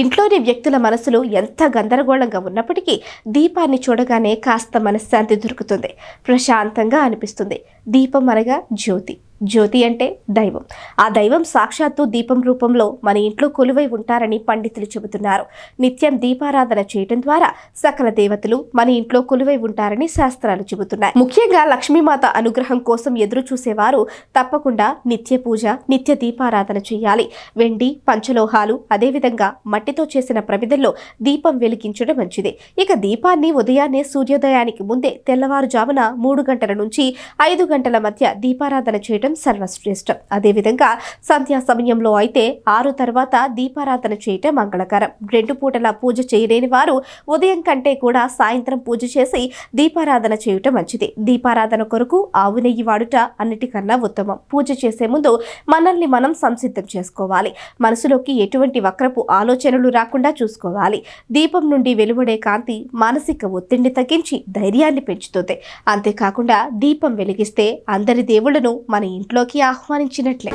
ఇంట్లోని వ్యక్తుల మనసులు ఎంత గందరగోళంగా ఉన్నప్పటికీ దీపాన్ని చూడగానే కాస్త మనశ్శాంతి దొరుకుతుంది. ప్రశాంతంగా అనిపిస్తుంది. దీపం అనగా జ్యోతి. జ్యోతి అంటే దైవం. ఆ దైవం సాక్షాత్తు దీపం రూపంలో మన ఇంట్లో కొలువై ఉంటారని పండితులు చెబుతున్నారు. నిత్యం దీపారాధన చేయటం ద్వారా సకల దేవతలు మన ఇంట్లో కొలువై ఉంటారని శాస్త్రాలు చెబుతున్నాయి. ముఖ్యంగా లక్ష్మీమాత అనుగ్రహం కోసం ఎదురు చూసేవారు తప్పకుండా నిత్య పూజ నిత్య దీపారాధన చేయాలి. వెండి పంచలోహాలు అదేవిధంగా మట్టితో చేసిన ప్రమిదల్లో దీపం వెలిగించడం మంచిది. ఇక దీపాన్ని ఉదయాన్నే సూర్యోదయానికి ముందే తెల్లవారుజామున మూడు గంటల నుంచి ఐదు గంటల మధ్య దీపారాధన చేయడం సర్వశ్రేష్టం. అదేవిధంగా సంధ్యా సమయంలో అయితే ఆరు తర్వాత దీపారాధన చేయటం మంగళకరం. రెండు పూటల పూజ చేయలేని వారు ఉదయం కంటే కూడా సాయంత్రం పూజ చేసి దీపారాధన చేయటం మంచిది. దీపారాధన కొరకు ఆవు నెయ్యి వాడుట అన్నిటికన్నా ఉత్తమం. పూజ చేసే ముందు మనల్ని మనం సంసిద్ధం చేసుకోవాలి. మనసులోకి ఎటువంటి వక్రపు ఆలోచనలు రాకుండా చూసుకోవాలి. దీపం నుండి వెలువడే కాంతి మానసిక ఒత్తిడిని తగ్గించి ధైర్యాన్ని పెంచుతుంది. అంతేకాకుండా దీపం వెలిగిస్తే అందరి దేవుళ్ళను మన ఇంట్లోకి ఆహ్వానించినట్లే.